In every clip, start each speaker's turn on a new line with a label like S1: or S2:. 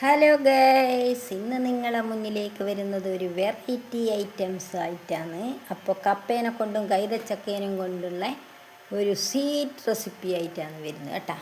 S1: Hello guys ഇന്ന് നിങ്ങളെ മുന്നിലേക്ക് വരുന്നത് ഒരു വെറൈറ്റി ഐറ്റംസ് ആയിട്ടാണ്. അപ്പോൾ കപ്പേനെ കൊണ്ടും കൈതച്ചക്കേനും കൊണ്ടുള്ള ഒരു സ്വീറ്റ് റെസിപ്പി ആയിട്ടാണ് വരുന്നത് കേട്ടോ.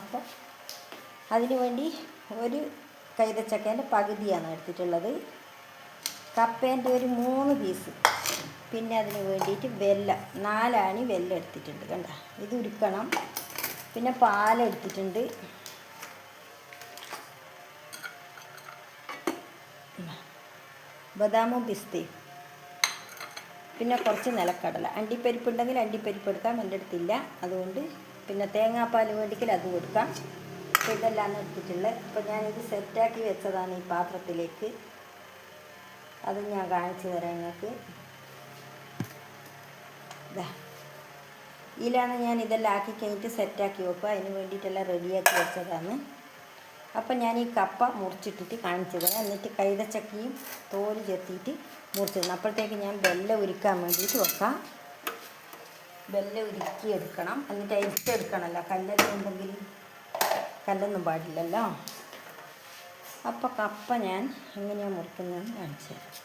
S1: അപ്പോൾ അതിനു വേണ്ടി ഒരു കൈതച്ചക്കേന്റെ പകുതിയാണ് എടുത്തിട്ടുള്ളത്. കപ്പേന്റെ ഒരു മൂന്ന് പീസ് പിന്നെ അതിന് വേണ്ടിയിട്ട് വെല്ലം നാലാണി വെല്ലം എടുത്തിട്ടുണ്ട് കണ്ട. ഇത് ഉരുക്കണം. പിന്നെ പാലെടുത്തിട്ടുണ്ട്. ബദാമും പിസ്തയും. പിന്നെ കുറച്ച് നിലക്കടല. അണ്ടിപ്പരിപ്പ് ഉണ്ടെങ്കിൽ അണ്ടിപ്പരിപ്പ് എടുക്കാം. എന്റെ അടുത്തില്ല. അതുകൊണ്ട് പിന്നെ തേങ്ങാപ്പാൽ വേണ്ടിക്കൽ അത് കൊടുക്കാം ഇതെല്ലാം എടുത്തിട്ടുള്ളത് അപ്പോൾ ഞാനിത് സെറ്റാക്കി വെച്ചതാണ് ഈ പാത്രത്തിലേക്ക്. അത് ഞാൻ കാണിച്ചു തരാം നിങ്ങൾക്ക്. ഇതാ ഇതിലാണ് ഞാൻ ഇതെല്ലാം ആക്കി കഴിഞ്ഞിട്ട് സെറ്റാക്കി വെക്കുക. അതിന് വേണ്ടിയിട്ടെല്ലാം റെഡിയാക്കി വെച്ചതാണ്. അപ്പം ഞാൻ ഈ കപ്പ മുറിച്ചിട്ടിട്ട് കാണിച്ചു തരാം എന്നിട്ട് കൈതച്ചക്കയും തോൽ ചെത്തിയിട്ട് മുറിച്ചിടണം അപ്പോഴത്തേക്ക് ഞാൻ വെല്ല ഉരുക്കാൻ വേണ്ടിയിട്ട് വെക്കാം. വെല്ല ഉരുക്കി എടുക്കണം എന്നിട്ട് അരിച്ചെടുക്കണമല്ലോ കല്ലെല്ലാം ഉണ്ടെങ്കിൽ കല്ലൊന്നും പാടില്ലല്ലോ. അപ്പോൾ കപ്പ ഞാൻ എങ്ങനെയാണ് മുറിക്കുന്നതെന്ന് കാണിച്ചു തരാം.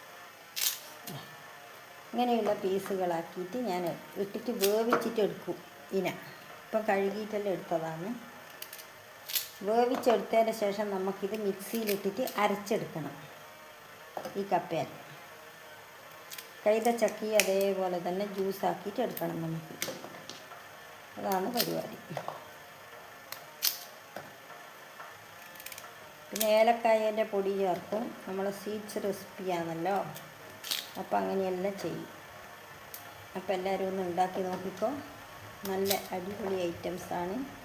S1: ഇങ്ങനെയുള്ള പീസുകളാക്കിയിട്ട് ഞാൻ ഇട്ടിട്ട് വേവിച്ചിട്ട് എടുക്കും. ഇന. ഇപ്പം കഴുകിയിട്ടെല്ലാം എടുത്തതാണ്. വേവിച്ചെടുത്തതിന് ശേഷം നമുക്കിത് മിക്സിയിലിട്ടിട്ട് അരച്ചെടുക്കണം ഈ കപ്പയിൽ ചക്കി അതേപോലെ തന്നെ ജ്യൂസാക്കിയിട്ട് എടുക്കണം നമുക്ക്. അതാണ് പരിപാടി. പിന്നെ ഏലക്കായന്റെ പൊടി ചേർക്കും. നമ്മൾ സ്വീറ്റ്സ് റെസിപ്പിയാണല്ലോ. അപ്പോൾ അങ്ങനെയെല്ലാം ചെയ്യും. അപ്പോൾ എല്ലാവരും ഒന്ന് ഉണ്ടാക്കി നോക്കിക്കോ. നല്ല അടിപൊളി ഐറ്റംസാണ്.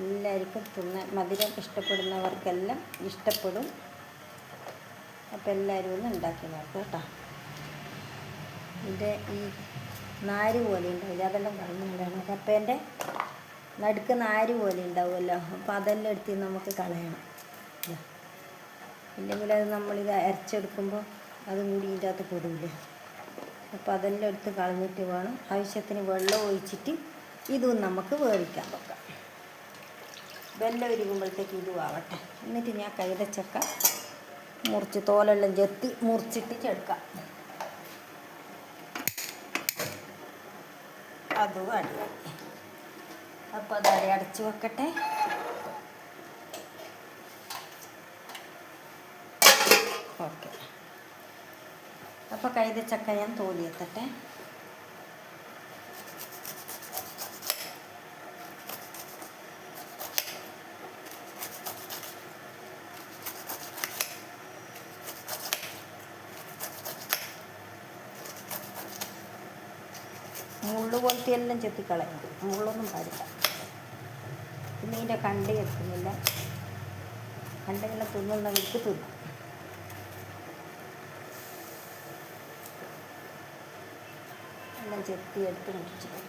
S1: എല്ലാവർക്കും തിന്നാൻ മധുരം ഇഷ്ടപ്പെടുന്നവർക്കെല്ലാം ഇഷ്ടപ്പെടും. അപ്പോൾ എല്ലാവരും ഒന്ന് ഉണ്ടാക്കി നോക്കാം കേട്ടോ. ഇതിന്റെ ഈ നാര് പോലെ ഉണ്ടാവില്ല? അതെല്ലാം കളഞ്ഞിടാണ് കപ്പേന്റെ നടുക്ക് നാര് പോലെ ഉണ്ടാവുമല്ലോ? അപ്പോൾ അതെല്ലാം എടുത്ത് നമുക്ക് കളയണം. ഇല്ലെങ്കിൽ അത് നമ്മളിത് അരച്ചെടുക്കുമ്പോൾ അതും കൂടി ഇതിന്റെ അകത്ത് പെടില്ലേ അപ്പോൾ അതെല്ലാം എടുത്ത് കളഞ്ഞിട്ട് വേണം. ആവശ്യത്തിന് വെള്ളം ഒഴിച്ചിട്ട് ഇതും നമുക്ക് വേവിക്കാൻ വെക്കാം വെള്ളം ഉരുകുമ്പോഴത്തേക്ക് ഇതും ആവട്ടെ എന്നിട്ട് ഞാൻ കൈതച്ചക്ക മുറിച്ച് തോലെല്ലാം ചെത്തി മുറിച്ചിട്ട് ചെടുക്കാം അതും അടിയായി അപ്പോൾ അതടി അടച്ചു വെക്കട്ടെ. ഓക്കെ. അപ്പോൾ കൈതച്ചക്ക ഞാൻ തോലി മുള്ളു പോലത്തെ എല്ലാം ചെത്തിക്കളയും. മുള്ളൊന്നും പാടില്ല. പിന്നെ ഇതിന്റെ കണ്ടി എത്തുന്നില്ല. കണ്ടിങ്ങനെ തിന്നുന്നവർക്ക് തിന്നും. എല്ലാം ചെത്തി എടുത്ത് മുറിച്ചിട്ട്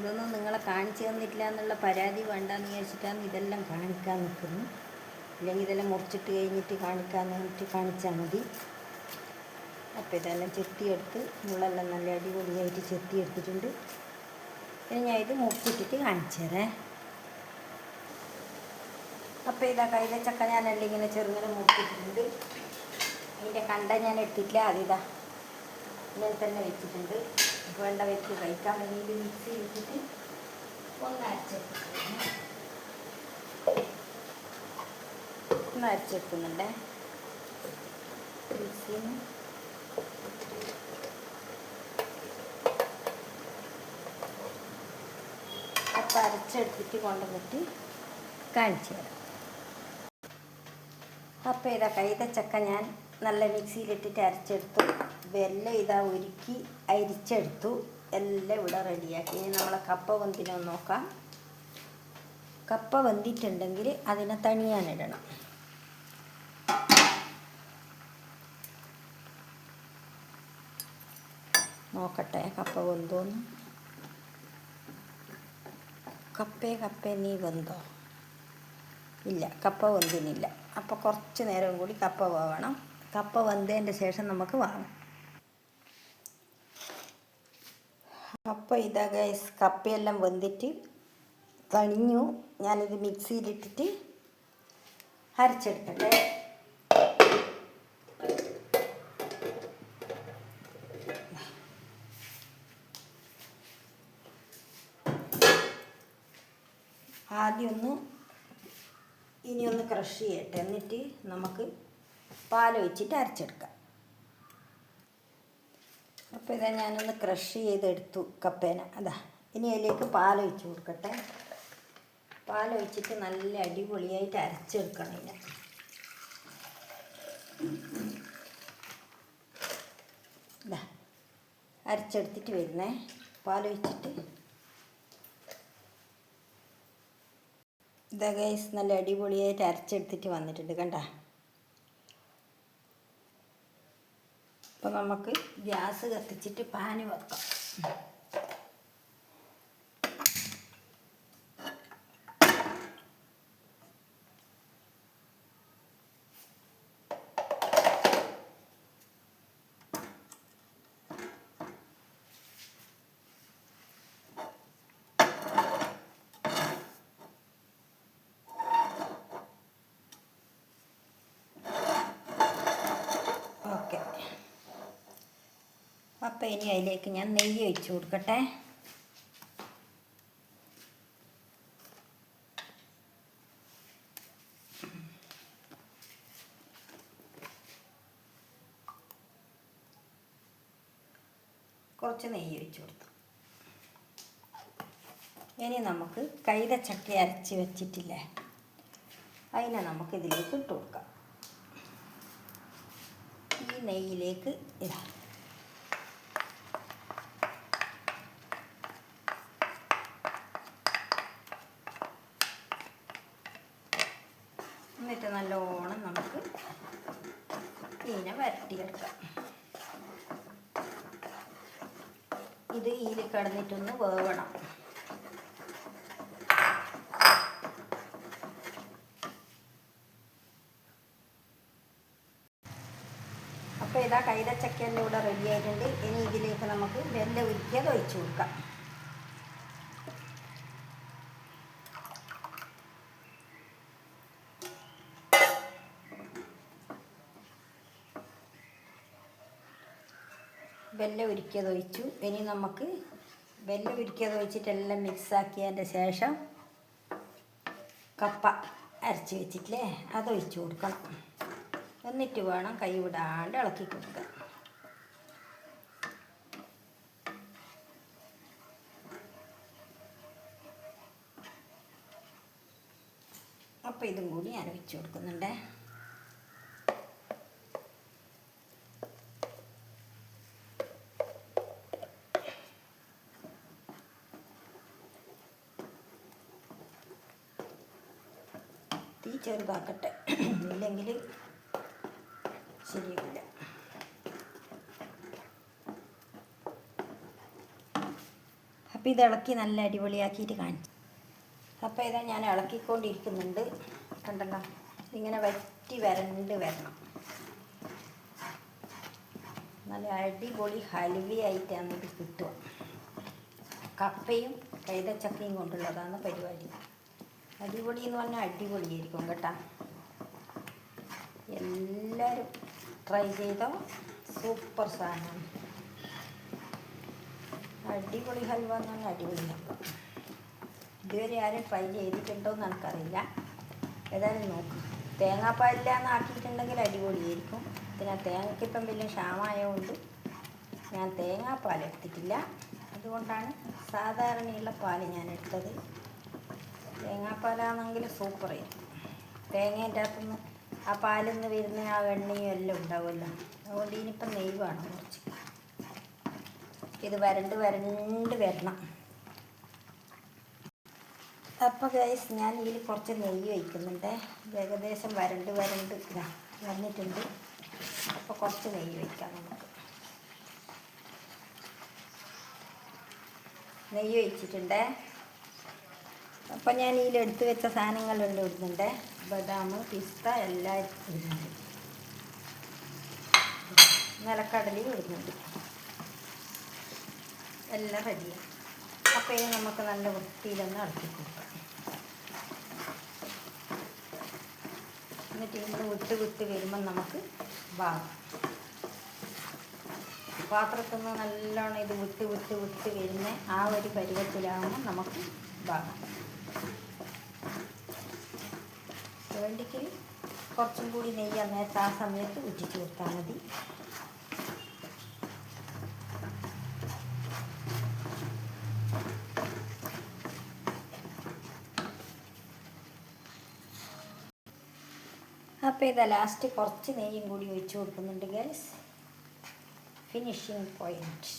S1: ഇതൊന്നും നിങ്ങളെ കാണിച്ചു തന്നിട്ടില്ല എന്നുള്ള പരാതി വേണ്ടെന്ന് വിചാരിച്ചിട്ടാണ് ഇതെല്ലാം കാണിക്കാൻ നിൽക്കുന്നു ഇല്ലെങ്കിൽ ഇതെല്ലാം മുറിച്ചിട്ട് കഴിഞ്ഞിട്ട് കാണിക്കാമെന്ന് പറഞ്ഞിട്ട് കാണിച്ചാൽ മതി. അപ്പോൾ ഇതെല്ലാം ചെത്തിയെടുത്ത് മുള്ളെല്ലാം നല്ല അടിപൊളിയായിട്ട് ചെത്തിയെടുത്തിട്ടുണ്ട്. ഇനി ഞാൻ ഇത് മുറിച്ചിട്ടിട്ട് കാണിച്ചു തരാം. അപ്പോൾ ഇതാ കയ്യിലെ ചക്ക ഞാനെല്ലാം ഇങ്ങനെ ചെറുങ്ങനെ മുറിച്ചിട്ടുണ്ട് അതിന്റെ കണ്ട ഞാൻ എടുത്തിട്ടില്ല അതിതാ ഇങ്ങനെ തന്നെ വെച്ചിട്ടുണ്ട്. വേണ്ട വെച്ച് കഴിക്കാൻ വേണ്ടി മിക്സ് ചെയ്തിട്ട് ഒന്ന് അരച്ചെടുക്കുന്നു ഒന്ന് അരച്ചെടുക്കുന്നുണ്ടേ മിക്സിയിൽ അപ്പം അരച്ചെടുത്തിട്ട് കൊണ്ടുവന്നിട്ട് കാണിച്ചു തരാം. അപ്പോൾ ഇതാ ചക്ക ഞാൻ നല്ല മിക്സിയിലിട്ടിട്ട് അരച്ചെടുത്തു. വെല്ലം ഇതാ ഒരുക്കി അരിച്ചെടുത്തു. എല്ലാം ഇവിടെ റെഡിയാക്കി. ഇനി നമ്മളെ കപ്പ വെന്തിനോ നോക്കാം. കപ്പ വെന്തിട്ടുണ്ടെങ്കിൽ അതിനെ തണിയാനിടണം നോക്കട്ടെ കപ്പ വെന്തോന്ന്. കപ്പേ കപ്പേ നീ വെന്തോ? ഇല്ല കപ്പ വെന്തിനില്ല. അപ്പോൾ കുറച്ച് നേരം കൂടി കപ്പ വേവണം. കപ്പ വെന്തതിന്റെ ശേഷം നമുക്ക് വാങ്ങാം. അപ്പോൾ ഇതാ ഗൈസ് കപ്പയെല്ലാം വെന്തിട്ട് തണിഞ്ഞു ഞാനിത് മിക്സിയിലിട്ടിട്ട് അരച്ചെടുക്കട്ടെ. ആദ്യം ഒന്ന് ഇനിയൊന്ന് ക്രഷ് ചെയ്യട്ടെ. എന്നിട്ട് നമുക്ക് പാലൊഴിച്ചിട്ട് അരച്ചെടുക്കാം. അപ്പോൾ ഇതാ ഞാനൊന്ന് ക്രഷ് ചെയ്തെടുത്തു കപ്പേന. അതാ ഇനി അതിലേക്ക് പാൽ ഒഴിച്ച് കൊടുക്കട്ടെ. പാൽ ഒഴിച്ചിട്ട് നല്ല അടിപൊളിയായിട്ട് അരച്ചെടുക്കണം ഇതിനെ ഇതാ അരച്ചെടുത്തിട്ട് വരുന്നേ. പാൽ ഒഴിച്ചിട്ട് ഇതാ ഗൈസ് നല്ല അടിപൊളിയായിട്ട് അരച്ചെടുത്തിട്ട് വന്നിട്ടുണ്ട് കണ്ട. അപ്പോൾ നമുക്ക് ഗ്യാസ് കത്തിച്ചിട്ട് പാന് വെക്കാം ഓക്കെ അപ്പം ഇനി അതിലേക്ക് ഞാൻ നെയ്യ് ഒഴിച്ച് കൊടുക്കട്ടെ. കുറച്ച് നെയ്യ് ഒഴിച്ച് കൊടുത്തു. ഇനി നമുക്ക് കൈതച്ചക്ക അരച്ച് വെച്ചിട്ടില്ലേ? അതിനെ നമുക്ക് ഇതിലേക്ക് ഇട്ട് കൊടുക്കാം. ഈ നെയ്യിലേക്ക് ഇതാ എന്നിട്ട് നല്ലോണം നമുക്ക് ഇതിനെ വരട്ടിയെടുക്കാം. ഇത് ഈൽ കിടന്നിട്ടൊന്ന് വേവണം. അപ്പോൾ ഇതാ കൈതച്ചക്കന്റെ കൂടെ റെഡി ആയിട്ടുണ്ട്. ഇനി ഇതിലേക്ക് നമുക്ക് വെല്ല ഉരുക്കിയത് ഒഴിച്ചു കൊടുക്കാം. വെല്ല ഉരുക്കിയത് ഒഴിച്ചു ഇനി നമുക്ക് വെല്ല ഉരുക്കിയത് ഒഴിച്ചിട്ടെല്ലാം മിക്സ് ആക്കിയതിന്റെ ശേഷം കപ്പ അരച്ച് വെച്ചിട്ടില്ലേ? അത് ഒഴിച്ചു കൊടുക്കണം. എന്നിട്ട് വേണം കൈ വിടാണ്ട് ഇളക്കി കൊടുക്കാൻ. അപ്പോൾ ഇതും കൂടി ഞാൻ വെച്ച് കൊടുക്കുന്നുണ്ട്. തീ ചെറുതാക്കട്ടെ. ഇല്ലെങ്കിൽ ശരിയല്ല അപ്പോൾ ഇത് ഇളക്കി നല്ല അടിപൊളിയാക്കിയിട്ട് കാണിച്ചു. അപ്പോൾ ഇതാ ഞാൻ ഇളക്കിക്കൊണ്ടിരിക്കുന്നുണ്ട്. കണ്ടല്ലോ? ഇങ്ങനെ വറ്റി വരണ്ട് വരണം. നല്ല അടിപൊളി ഹലുവയായിട്ടാണ് ഇത് കിട്ടുക. കപ്പയും കൈതച്ചക്കയും കൊണ്ടുള്ളതാണ് പരിപാടി. അടിപൊളി എന്ന് പറഞ്ഞാൽ അടിപൊളിയായിരിക്കും കേട്ടോ. എല്ലാവരും ട്രൈ ചെയ്തോ. സൂപ്പർ സാധനം. അടിപൊളി ഹൽവ എന്ന് പറഞ്ഞാൽ അടിപൊളി ഹൽവ. ഇതുവരെ ആരും ട്രൈ ചെയ്തിട്ടുണ്ടോ എന്ന് എനിക്കറിയില്ല. ഏതായാലും നോക്ക്. തേങ്ങാപ്പാലില്ലാന്ന് ആക്കിയിട്ടുണ്ടെങ്കിൽ അടിപൊളിയായിരിക്കും. പിന്നെ തേങ്ങയ്ക്കിപ്പം വലിയ ക്ഷാമമായതുകൊണ്ട് ഞാൻ തേങ്ങാപ്പാൽ എടുത്തിട്ടില്ല. അതുകൊണ്ടാണ് സാധാരണയുള്ള പാൽ ഞാൻ എടുത്തത്. തേങ്ങാപ്പാലാണെങ്കിൽ സൂപ്പർ തേങ്ങേന്റെ അകത്തുനിന്ന് ആ പാലിൽ നിന്ന് വരുന്ന ആ എണ്ണയും എല്ലാം ഉണ്ടാവുമല്ലോ. അതുകൊണ്ട് ഇനിയിപ്പം നെയ് വേണം കുറച്ച്. ഇത് വരണ്ട് വരണ്ട് വരണം. അപ്പോൾ ഗൈസ് ഞാൻ ഇതിൽ കുറച്ച് നെയ്യ് ഒഴിക്കുന്നുണ്ട്. ഏകദേശം വരണ്ട് വരണ്ട് വന്നിട്ടുണ്ട്. അപ്പോൾ കുറച്ച് നെയ്യ് ഒഴിക്കാം നമുക്ക്. നെയ്യ് ഒഴിച്ചിട്ടുണ്ട്? അപ്പം ഞാൻ ഇതിൽ എടുത്തു വെച്ച സാധനങ്ങളുണ്ട് ഇടുന്നുണ്ട്. ബദാം പിസ്ത എല്ലാം ഇടുന്നുണ്ട് നിലക്കടലയും ഇടുന്നുണ്ട്. എല്ലാം റെഡിയാണ് അപ്പോൾ ഇനി നമുക്ക് നല്ല വൃത്തിയിലൊന്ന് ഇളക്കി കൊടുക്കാം. എന്നിട്ട് ഇന്ന് വിട്ട് വിട്ട് വരുമ്പം നമുക്ക് വാങ്ങാം പാത്രത്തിൽ നിന്ന് നല്ലോണം ഇത് വിട്ട് വിട്ട് വിട്ട് വരുന്ന ആ ഒരു പരുവത്തിലാകുമ്പോൾ നമുക്ക് വാങ്ങാം വേണ്ടിക്ക് കുറച്ചും കൂടി നെയ്യ് നേരത്തെ ആ സമയത്ത് ഉറ്റിച്ച് കൊടുത്താൽ മതി. അപ്പോൾ ഇതാ ലാസ്റ്റ് കുറച്ച് നെയ്യും കൂടി ഒഴിച്ചു കൊടുക്കുന്നുണ്ട് ഗൈസ് ഫിനിഷിങ് പോയിന്റ്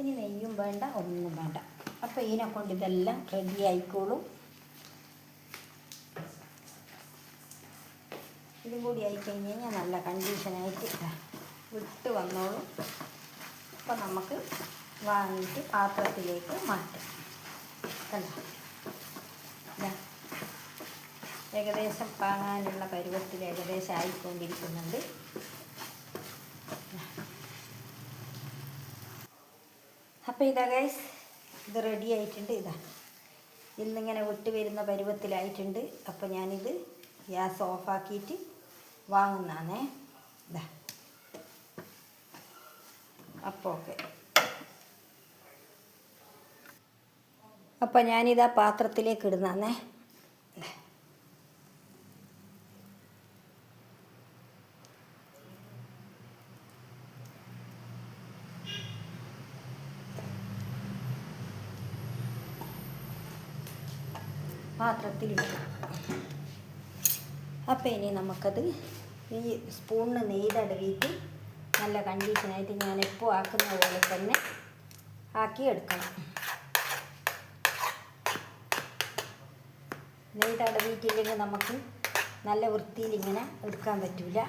S1: ഇനി നെയ്യും വേണ്ട ഒന്നും വേണ്ട. അപ്പോൾ ഇതിനെ കൊണ്ട് ഇതെല്ലാം റെഡി ആയിക്കോളും. ഇതും കൂടി ആയിക്കഴിഞ്ഞ് കഴിഞ്ഞാൽ നല്ല കണ്ടീഷനായിട്ട് വിട്ട് വന്നോളും. അപ്പം നമുക്ക് വാങ്ങിയിട്ട് പാത്രത്തിലേക്ക് മാറ്റാം. ഏകദേശം വാങ്ങാനുള്ള പരുവത്തിൽ ഏകദേശം ആയിക്കൊണ്ടിരിക്കുന്നുണ്ട്. അപ്പോൾ ഇതാ ഗൈസ് ഇത് റെഡി ആയിട്ടുണ്ട്. ഇതാ. ഇന്നിങ്ങനെ വിട്ട് വരുന്ന പരുവത്തിലായിട്ടുണ്ട്. അപ്പോൾ ഞാനിത് ഗ്യാസ് ഓഫാക്കിയിട്ട് വാങ്ങുന്നതാണേ ഇതാ അപ്പോൾ ഓക്കെ. അപ്പോൾ ഞാനിതാ പാത്രത്തിലേക്ക് ഇടുന്നതാണേ പാത്രത്തിലിട്ടു. അപ്പോൾ ഇനി നമുക്കത് ഈ സ്പൂണിന് നെയ്തടവിയിട്ട് നല്ല കണ്ടീഷനായിട്ട് ഞാൻ എപ്പോൾ ആക്കുന്ന പോലെ തന്നെ ആക്കി എടുക്കണം നെയ്തടവിയിട്ടില്ലെങ്കിൽ നമുക്ക് നല്ല വൃത്തിയിൽ ഇങ്ങനെ എടുക്കാൻ പറ്റില്ല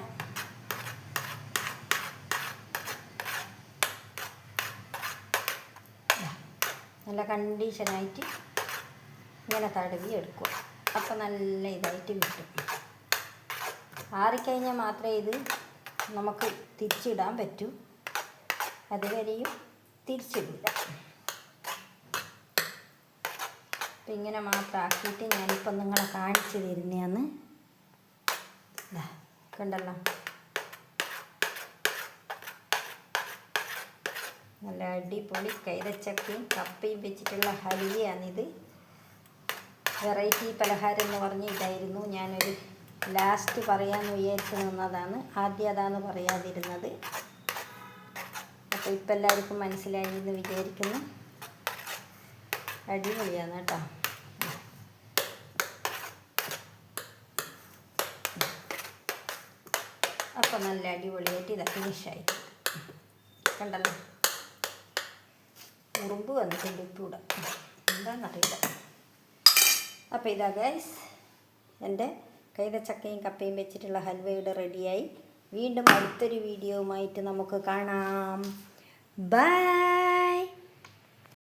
S1: നല്ല കണ്ടീഷനായിട്ട് ഇങ്ങനെ തടവി എടുക്കുക അപ്പോൾ നല്ല ഇതായിട്ട് കിട്ടും. ആറിക്കഴിഞ്ഞാൽ മാത്രമേ ഇത് നമുക്ക് തിരിച്ചിടാൻ പറ്റൂ. അതുവരെയും തിരിച്ചിടില്ല. അപ്പം ഇങ്ങനെ മാത്രം ആക്കിയിട്ട് ഞാനിപ്പം നിങ്ങളെ കാണിച്ചു തരുന്നതാണ് കണ്ടല്ലോ. നല്ല അടിപൊളി കൈതച്ചക്കയും കപ്പയും വെച്ചിട്ടുള്ള ഹലിയാണിത് വെറൈറ്റി പലഹാരം എന്ന് പറഞ്ഞ് ഇതായിരുന്നു ഞാനൊരു ലാസ്റ്റ് പറയാൻ വിചാരിച്ച് നിന്നതാണ് ആദ്യം അതാണ് പറയാതിരുന്നത്. അപ്പോൾ ഇപ്പം എല്ലാവർക്കും മനസ്സിലായി എന്ന് വിചാരിക്കുന്നു. അടിപൊളിയാണ് കേട്ടോ. അപ്പോൾ നല്ല അടിപൊളിയായിട്ട് ഇതാ ഫിനിഷായി കണ്ടല്ലോ? ഉറുമ്പ് വന്നിട്ടുണ്ട് ഇപ്പൂടെ. എന്താണെന്നറിയില്ല അപ്പോൾ ഇതാ ഗൈസ് എന്റെ കൈതച്ചക്കയും കപ്പയും വെച്ചിട്ടുള്ള ഹൽവയുടെ റെഡിയായി. വീണ്ടും അടുത്തൊരു വീഡിയോവുമായിട്ട് നമുക്ക് കാണാം. ബൈ